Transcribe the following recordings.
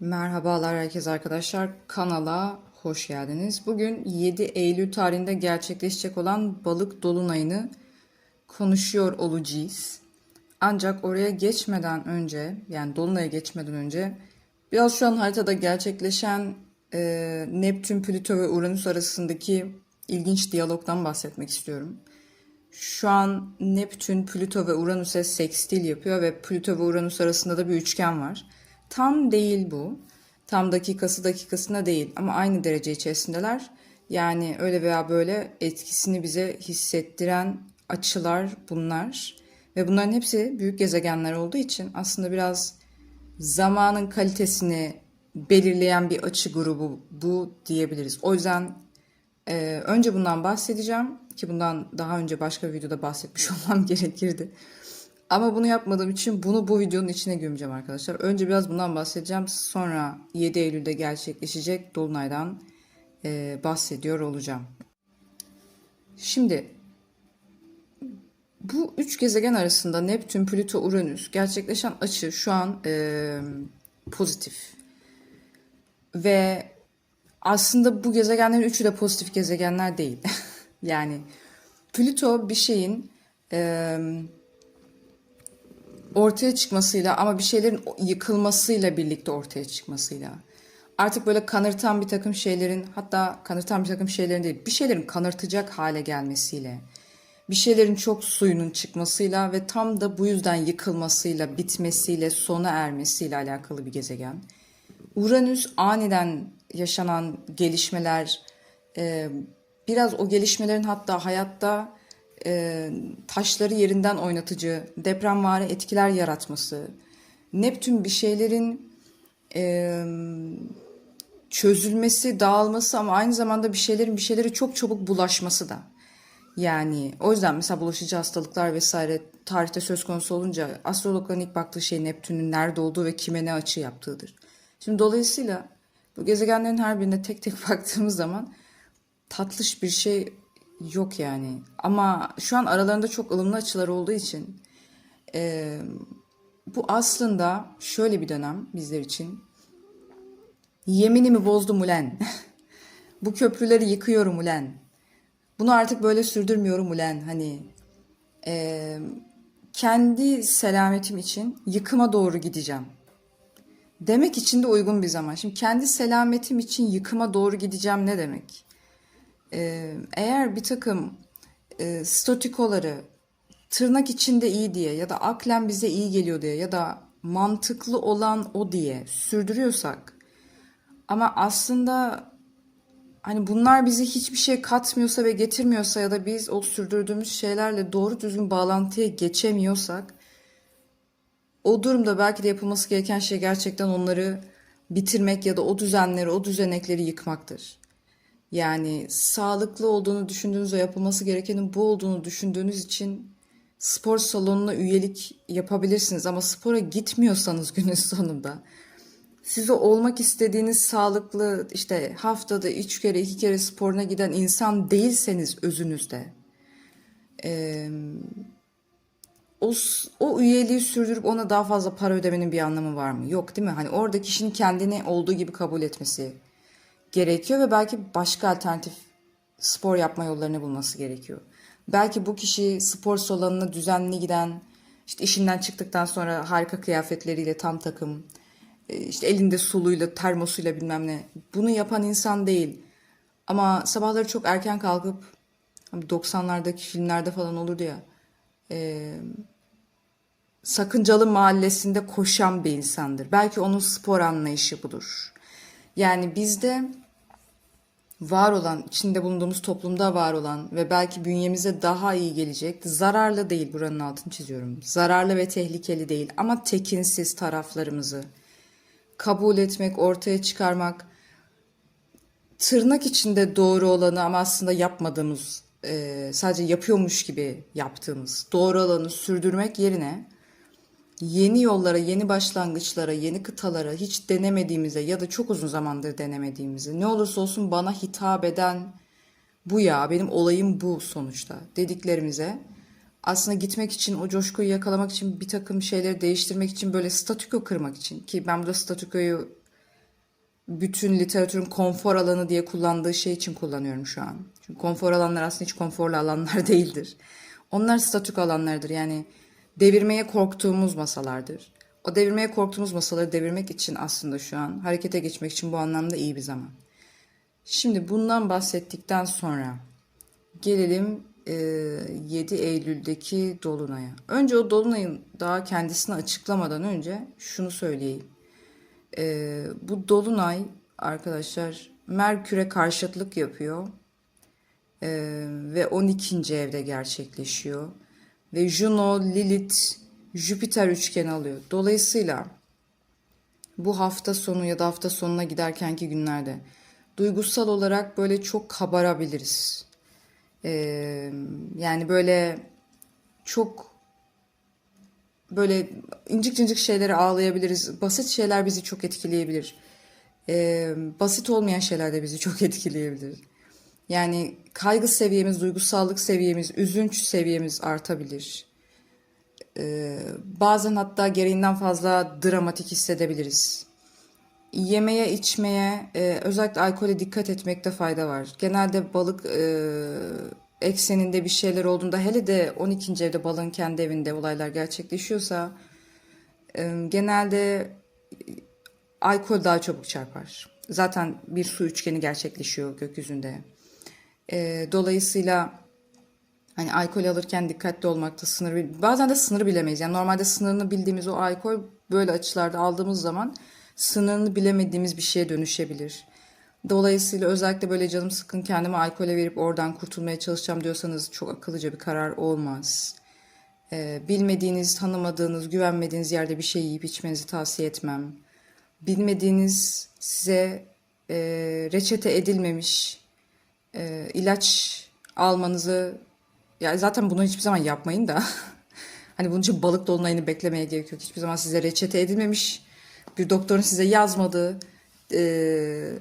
Merhabalar herkese arkadaşlar. Kanala hoş geldiniz. Bugün 7 Eylül tarihinde gerçekleşecek olan balık dolunayını konuşuyor olacağız. Ancak oraya geçmeden önce, yani dolunaya geçmeden önce biraz şu an haritada gerçekleşen e, Neptün, Plüto ve Uranüs arasındaki ilginç diyalogdan bahsetmek istiyorum. Şu an Neptün, Plüto ve Uranüs'e sekstil yapıyor ve Plüto ve Uranüs arasında da bir üçgen var. Tam değil bu. Tam dakikası dakikasına değil ama aynı derece içerisindeler. Yani öyle veya böyle etkisini bize hissettiren açılar bunlar. Ve bunların hepsi büyük gezegenler olduğu için aslında biraz zamanın kalitesini belirleyen bir açı grubu bu diyebiliriz. O yüzden ee, önce bundan bahsedeceğim ki bundan daha önce başka bir videoda bahsetmiş olmam gerekirdi. Ama bunu yapmadığım için bunu bu videonun içine gömeceğim arkadaşlar. Önce biraz bundan bahsedeceğim. Sonra 7 Eylül'de gerçekleşecek Dolunay'dan e, bahsediyor olacağım. Şimdi bu üç gezegen arasında Neptün, Plüto, Uranüs gerçekleşen açı şu an e, pozitif. Ve aslında bu gezegenlerin üçü de pozitif gezegenler değil. yani Plüto bir şeyin e, ortaya çıkmasıyla ama bir şeylerin yıkılmasıyla birlikte ortaya çıkmasıyla. Artık böyle kanırtan bir takım şeylerin hatta kanırtan bir takım şeylerin değil bir şeylerin kanırtacak hale gelmesiyle bir şeylerin çok suyunun çıkmasıyla ve tam da bu yüzden yıkılmasıyla, bitmesiyle, sona ermesiyle alakalı bir gezegen. Uranüs aniden yaşanan gelişmeler, biraz o gelişmelerin hatta hayatta e, taşları yerinden oynatıcı, depremvari etkiler yaratması, Neptün bir şeylerin e, çözülmesi, dağılması ama aynı zamanda bir şeylerin bir şeyleri çok çabuk bulaşması da. Yani o yüzden mesela bulaşıcı hastalıklar vesaire tarihte söz konusu olunca astrologların ilk baktığı şey Neptün'ün nerede olduğu ve kime ne açı yaptığıdır. Şimdi dolayısıyla bu gezegenlerin her birine tek tek baktığımız zaman tatlış bir şey yok yani. Ama şu an aralarında çok ılımlı açılar olduğu için e, bu aslında şöyle bir dönem bizler için. Yeminimi bozdum ulen. bu köprüleri yıkıyorum ulen. Bunu artık böyle sürdürmüyorum ulen. Hani e, kendi selametim için yıkıma doğru gideceğim. Demek için de uygun bir zaman. Şimdi kendi selametim için yıkıma doğru gideceğim ne demek? Ee, eğer bir takım e, statikoları tırnak içinde iyi diye ya da aklen bize iyi geliyor diye ya da mantıklı olan o diye sürdürüyorsak ama aslında hani bunlar bize hiçbir şey katmıyorsa ve getirmiyorsa ya da biz o sürdürdüğümüz şeylerle doğru düzgün bağlantıya geçemiyorsak o durumda belki de yapılması gereken şey gerçekten onları bitirmek ya da o düzenleri, o düzenekleri yıkmaktır. Yani sağlıklı olduğunu düşündüğünüz ve yapılması gerekenin bu olduğunu düşündüğünüz için spor salonuna üyelik yapabilirsiniz ama spora gitmiyorsanız günün sonunda size olmak istediğiniz sağlıklı işte haftada üç kere iki kere sporuna giden insan değilseniz özünüzde eee o, o üyeliği sürdürüp ona daha fazla para ödemenin bir anlamı var mı? Yok değil mi? Hani orada kişinin kendini olduğu gibi kabul etmesi gerekiyor ve belki başka alternatif spor yapma yollarını bulması gerekiyor. Belki bu kişi spor salonuna düzenli giden, işte işinden çıktıktan sonra harika kıyafetleriyle tam takım, e, işte elinde suluyla, termosuyla bilmem ne. Bunu yapan insan değil. Ama sabahları çok erken kalkıp 90'lardaki filmlerde falan olurdu ya e, sakıncalı mahallesinde koşan bir insandır. Belki onun spor anlayışı budur. Yani bizde var olan, içinde bulunduğumuz toplumda var olan ve belki bünyemize daha iyi gelecek, zararlı değil buranın altını çiziyorum. Zararlı ve tehlikeli değil ama tekinsiz taraflarımızı kabul etmek, ortaya çıkarmak, tırnak içinde doğru olanı ama aslında yapmadığımız sadece yapıyormuş gibi yaptığımız doğru alanı sürdürmek yerine yeni yollara, yeni başlangıçlara, yeni kıtalara hiç denemediğimize ya da çok uzun zamandır denemediğimize ne olursa olsun bana hitap eden bu ya benim olayım bu sonuçta dediklerimize aslında gitmek için o coşkuyu yakalamak için bir takım şeyleri değiştirmek için böyle statüko kırmak için ki ben burada statükoyu bütün literatürün konfor alanı diye kullandığı şey için kullanıyorum şu an. Çünkü konfor alanlar aslında hiç konforlu alanlar değildir. Onlar statük alanlardır. Yani devirmeye korktuğumuz masalardır. O devirmeye korktuğumuz masaları devirmek için aslında şu an harekete geçmek için bu anlamda iyi bir zaman. Şimdi bundan bahsettikten sonra gelelim e, 7 Eylül'deki Dolunay'a. Önce o Dolunay'ın daha kendisini açıklamadan önce şunu söyleyeyim. E, bu Dolunay arkadaşlar Merkür'e karşıtlık yapıyor E, ve 12. evde gerçekleşiyor. Ve Juno, Lilith, Jüpiter üçgeni alıyor. Dolayısıyla bu hafta sonu ya da hafta sonuna giderkenki günlerde duygusal olarak böyle çok kabarabiliriz. Ee, yani böyle çok böyle incik cincik şeylere ağlayabiliriz. Basit şeyler bizi çok etkileyebilir. Ee, basit olmayan şeyler de bizi çok etkileyebilir. Yani kaygı seviyemiz, duygusallık seviyemiz, üzünç seviyemiz artabilir. Ee, bazen hatta gereğinden fazla dramatik hissedebiliriz. Yemeye, içmeye, e, özellikle alkole dikkat etmekte fayda var. Genelde balık e, ekseninde bir şeyler olduğunda hele de 12. evde balığın kendi evinde olaylar gerçekleşiyorsa e, genelde alkol daha çabuk çarpar. Zaten bir su üçgeni gerçekleşiyor gökyüzünde. E, dolayısıyla hani alkol alırken dikkatli olmakta sınır bazen de sınırı bilemeyiz. Yani normalde sınırını bildiğimiz o alkol böyle açılarda aldığımız zaman sınırını bilemediğimiz bir şeye dönüşebilir. Dolayısıyla özellikle böyle canım sıkın kendimi alkole verip oradan kurtulmaya çalışacağım diyorsanız çok akıllıca bir karar olmaz. Ee, bilmediğiniz, tanımadığınız, güvenmediğiniz yerde bir şey yiyip içmenizi tavsiye etmem. Bilmediğiniz size e, reçete edilmemiş e, ilaç almanızı ya zaten bunu hiçbir zaman yapmayın da hani bunun için balık dolunayını beklemeye gerek yok. Hiçbir zaman size reçete edilmemiş bir doktorun size yazmadığı e,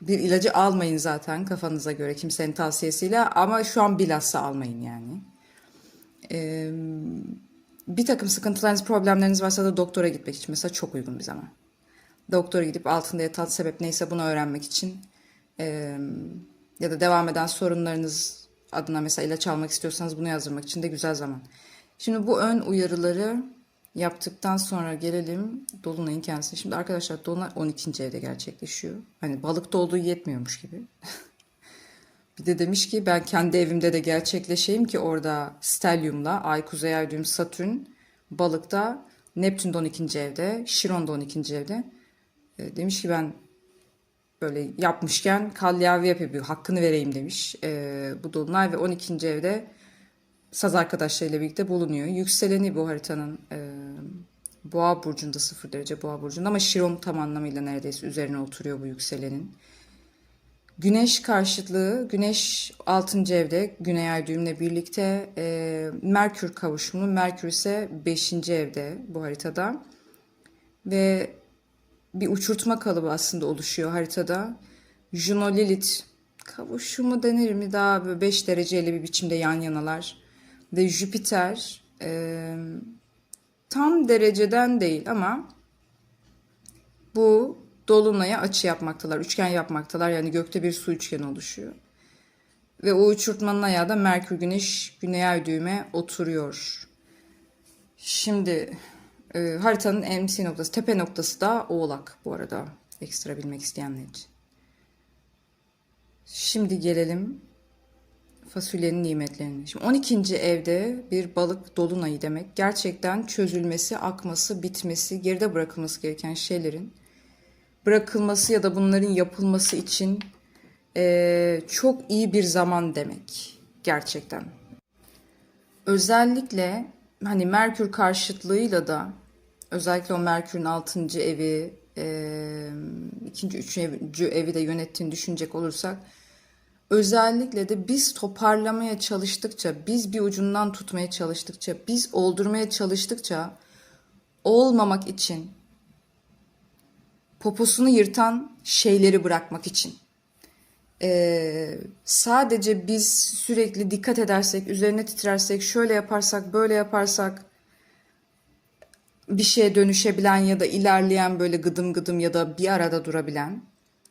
bir ilacı almayın zaten kafanıza göre kimsenin tavsiyesiyle ama şu an bilhassa almayın yani. E, bir takım sıkıntılarınız, problemleriniz varsa da doktora gitmek için mesela çok uygun bir zaman. Doktora gidip altında yatan sebep neyse bunu öğrenmek için e, ya da devam eden sorunlarınız adına mesela ilaç almak istiyorsanız bunu yazdırmak için de güzel zaman. Şimdi bu ön uyarıları yaptıktan sonra gelelim Dolunay'ın kendisine. Şimdi arkadaşlar Dolunay 12. evde gerçekleşiyor. Hani balıkta olduğu yetmiyormuş gibi. bir de demiş ki ben kendi evimde de gerçekleşeyim ki orada Stellium'la Ay Kuzey Ay düğüm Satürn balıkta Neptün de 12. evde, Şiron da 12. evde. E, demiş ki ben böyle yapmışken kalyavi yapıyor. Hakkını vereyim demiş. E, bu dolunay ve 12. evde saz arkadaşlarıyla birlikte bulunuyor. Yükseleni bu haritanın e, Boğa burcunda 0 derece Boğa burcunda ama Şiron tam anlamıyla neredeyse üzerine oturuyor bu yükselenin. Güneş karşıtlığı, Güneş 6. evde Güney Ay düğümle birlikte e, Merkür kavuşumlu. Merkür ise 5. evde bu haritada. Ve bir uçurtma kalıbı aslında oluşuyor haritada. Juno Lilith kavuşumu denir mi daha böyle 5 dereceyle bir biçimde yan yanalar. Ve Jüpiter e, tam dereceden değil ama bu dolunaya açı yapmaktalar, üçgen yapmaktalar. Yani gökte bir su üçgeni oluşuyor. Ve o uçurtmanın ayağı da Merkür Güneş Güney Ay düğüme oturuyor. Şimdi e, haritanın MC noktası, tepe noktası da Oğlak bu arada. Ekstra bilmek isteyenler için. Şimdi gelelim fasulyenin nimetlerine. Şimdi 12. evde bir balık dolunayı demek. Gerçekten çözülmesi, akması, bitmesi, geride bırakılması gereken şeylerin bırakılması ya da bunların yapılması için e, çok iyi bir zaman demek. Gerçekten. Özellikle hani Merkür karşıtlığıyla da özellikle o Merkür'ün 6. evi, e, ikinci, üçüncü evi de yönettiğini düşünecek olursak özellikle de biz toparlamaya çalıştıkça, biz bir ucundan tutmaya çalıştıkça, biz oldurmaya çalıştıkça olmamak için poposunu yırtan şeyleri bırakmak için. Ee, sadece biz sürekli dikkat edersek, üzerine titrersek, şöyle yaparsak, böyle yaparsak bir şeye dönüşebilen ya da ilerleyen böyle gıdım gıdım ya da bir arada durabilen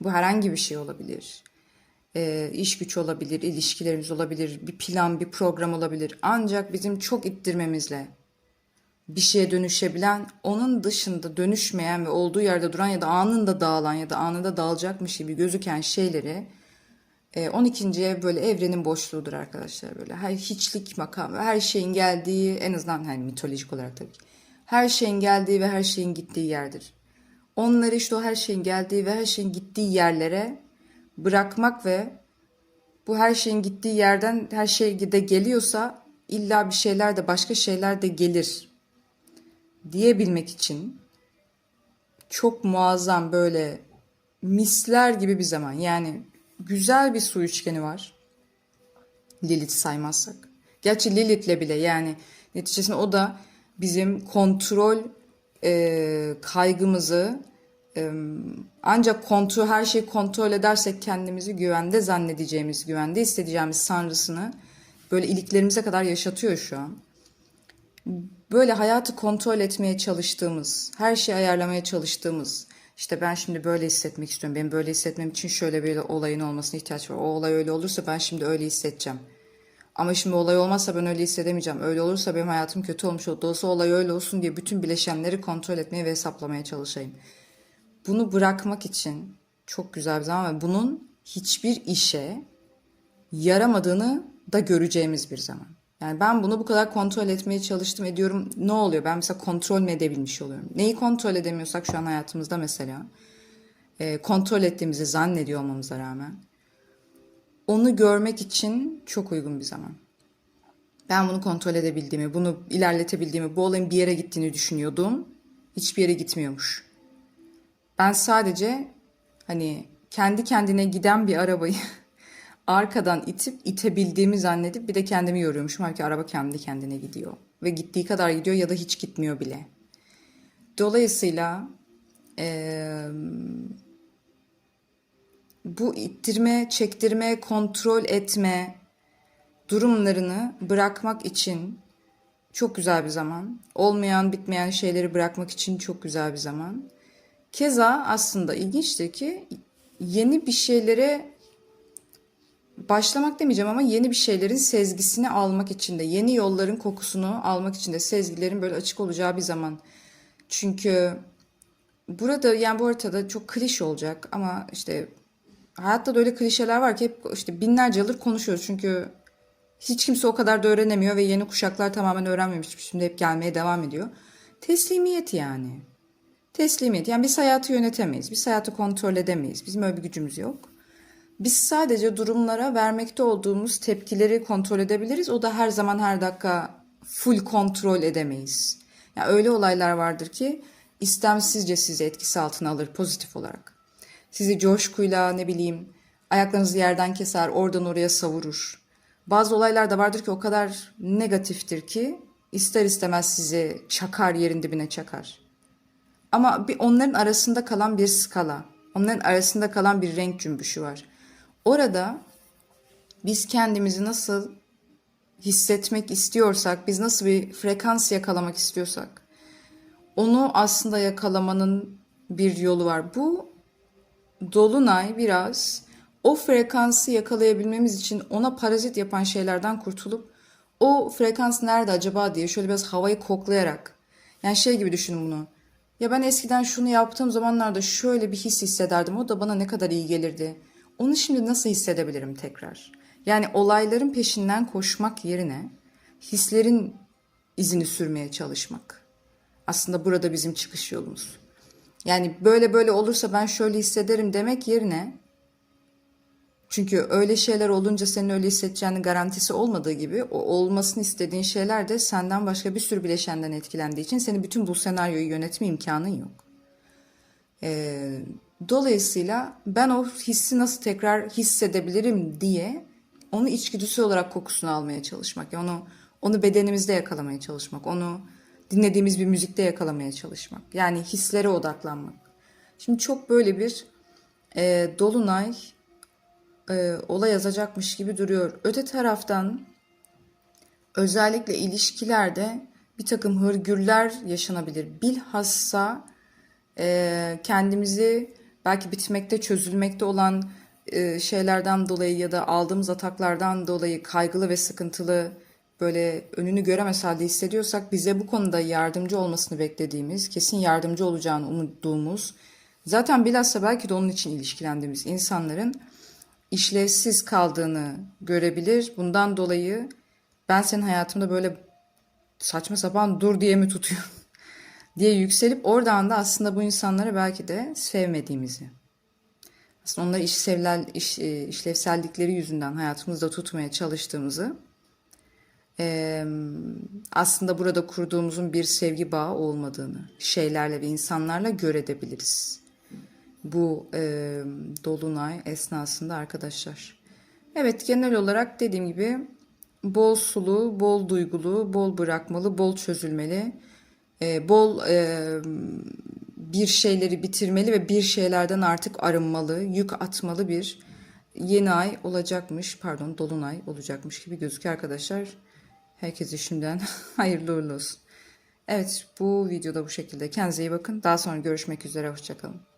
Bu herhangi bir şey olabilir. Ee, iş güç olabilir, ilişkilerimiz olabilir, bir plan, bir program olabilir. Ancak bizim çok ittirmemizle bir şeye dönüşebilen, onun dışında dönüşmeyen ve olduğu yerde duran ya da anında dağılan ya da anında dağılacakmış gibi gözüken şeyleri e, 12. ev böyle evrenin boşluğudur arkadaşlar böyle. Her hiçlik makamı, her şeyin geldiği en azından hani mitolojik olarak tabii ki. Her şeyin geldiği ve her şeyin gittiği yerdir. Onları işte o her şeyin geldiği ve her şeyin gittiği yerlere bırakmak ve bu her şeyin gittiği yerden her şey de geliyorsa illa bir şeyler de başka şeyler de gelir diyebilmek için çok muazzam böyle misler gibi bir zaman. Yani güzel bir su üçgeni var. Lilith saymazsak. Gerçi Lilith'le bile yani neticesinde o da bizim kontrol e, kaygımızı e, ancak kontrol her şeyi kontrol edersek kendimizi güvende zannedeceğimiz, güvende hissedeceğimiz sanrısını böyle iliklerimize kadar yaşatıyor şu an böyle hayatı kontrol etmeye çalıştığımız, her şeyi ayarlamaya çalıştığımız, işte ben şimdi böyle hissetmek istiyorum. Benim böyle hissetmem için şöyle bir olayın olmasına ihtiyaç var. O olay öyle olursa ben şimdi öyle hissedeceğim. Ama şimdi olay olmazsa ben öyle hissedemeyeceğim. Öyle olursa benim hayatım kötü olmuş olur. Dolayısıyla olay öyle olsun diye bütün bileşenleri kontrol etmeye ve hesaplamaya çalışayım. Bunu bırakmak için çok güzel bir zaman ve bunun hiçbir işe yaramadığını da göreceğimiz bir zaman. Yani ben bunu bu kadar kontrol etmeye çalıştım ediyorum. Ne oluyor? Ben mesela kontrol mü edebilmiş oluyorum? Neyi kontrol edemiyorsak şu an hayatımızda mesela e, kontrol ettiğimizi zannediyor olmamıza rağmen onu görmek için çok uygun bir zaman. Ben bunu kontrol edebildiğimi, bunu ilerletebildiğimi, bu olayın bir yere gittiğini düşünüyordum. Hiçbir yere gitmiyormuş. Ben sadece hani kendi kendine giden bir arabayı arkadan itip itebildiğimi zannedip bir de kendimi yoruyormuşum. Halbuki araba kendi kendine gidiyor. Ve gittiği kadar gidiyor ya da hiç gitmiyor bile. Dolayısıyla ee, bu ittirme, çektirme, kontrol etme durumlarını bırakmak için çok güzel bir zaman. Olmayan, bitmeyen şeyleri bırakmak için çok güzel bir zaman. Keza aslında ilginçtir ki yeni bir şeylere başlamak demeyeceğim ama yeni bir şeylerin sezgisini almak için de, yeni yolların kokusunu almak için de sezgilerin böyle açık olacağı bir zaman. Çünkü burada yani bu haritada çok klişe olacak ama işte hayatta da öyle klişeler var ki hep işte binlerce yıldır konuşuyoruz. Çünkü hiç kimse o kadar da öğrenemiyor ve yeni kuşaklar tamamen öğrenmemiş. Şimdi hep gelmeye devam ediyor. Teslimiyet yani. Teslimiyet. Yani biz hayatı yönetemeyiz. Biz hayatı kontrol edemeyiz. Bizim öyle bir gücümüz yok. Biz sadece durumlara vermekte olduğumuz tepkileri kontrol edebiliriz. O da her zaman her dakika full kontrol edemeyiz. Yani öyle olaylar vardır ki istemsizce sizi etkisi altına alır pozitif olarak. Sizi coşkuyla ne bileyim ayaklarınızı yerden keser, oradan oraya savurur. Bazı olaylar da vardır ki o kadar negatiftir ki ister istemez sizi çakar yerin dibine çakar. Ama bir onların arasında kalan bir skala, onların arasında kalan bir renk cümbüşü var. Orada biz kendimizi nasıl hissetmek istiyorsak, biz nasıl bir frekans yakalamak istiyorsak, onu aslında yakalamanın bir yolu var. Bu dolunay biraz o frekansı yakalayabilmemiz için ona parazit yapan şeylerden kurtulup o frekans nerede acaba diye şöyle biraz havayı koklayarak yani şey gibi düşünün bunu. Ya ben eskiden şunu yaptığım zamanlarda şöyle bir his hissederdim. O da bana ne kadar iyi gelirdi. Onu şimdi nasıl hissedebilirim tekrar? Yani olayların peşinden koşmak yerine hislerin izini sürmeye çalışmak. Aslında burada bizim çıkış yolumuz. Yani böyle böyle olursa ben şöyle hissederim demek yerine çünkü öyle şeyler olunca senin öyle hissedeceğinin garantisi olmadığı gibi o olmasını istediğin şeyler de senden başka bir sürü bileşenden etkilendiği için senin bütün bu senaryoyu yönetme imkanın yok. Ee, dolayısıyla ben o hissi nasıl tekrar hissedebilirim diye onu içgüdüsü olarak kokusunu almaya çalışmak. Yani onu onu bedenimizde yakalamaya çalışmak. Onu dinlediğimiz bir müzikte yakalamaya çalışmak. Yani hislere odaklanmak. Şimdi çok böyle bir e, dolunay e, olay yazacakmış gibi duruyor. Öte taraftan özellikle ilişkilerde bir takım hırgürler yaşanabilir. Bilhassa e, kendimizi belki bitmekte, çözülmekte olan e, şeylerden dolayı ya da aldığımız ataklardan dolayı kaygılı ve sıkıntılı böyle önünü göremez halde hissediyorsak bize bu konuda yardımcı olmasını beklediğimiz, kesin yardımcı olacağını umduğumuz, zaten bilhassa belki de onun için ilişkilendiğimiz insanların işlevsiz kaldığını görebilir. Bundan dolayı ben senin hayatımda böyle saçma sapan dur diye mi tutuyorum diye yükselip oradan da aslında bu insanları belki de sevmediğimizi, aslında onları işlevsel, iş, e, işlevsellikleri yüzünden hayatımızda tutmaya çalıştığımızı, e, aslında burada kurduğumuzun bir sevgi bağı olmadığını şeylerle ve insanlarla görebiliriz. Bu e, dolunay esnasında arkadaşlar. Evet genel olarak dediğim gibi bol sulu, bol duygulu, bol bırakmalı, bol çözülmeli, e, bol e, bir şeyleri bitirmeli ve bir şeylerden artık arınmalı, yük atmalı bir yeni ay olacakmış, pardon dolunay olacakmış gibi gözüküyor arkadaşlar. Herkese şimdiden hayırlı uğurlu olsun. Evet bu videoda bu şekilde. Kendinize iyi bakın. Daha sonra görüşmek üzere. Hoşçakalın.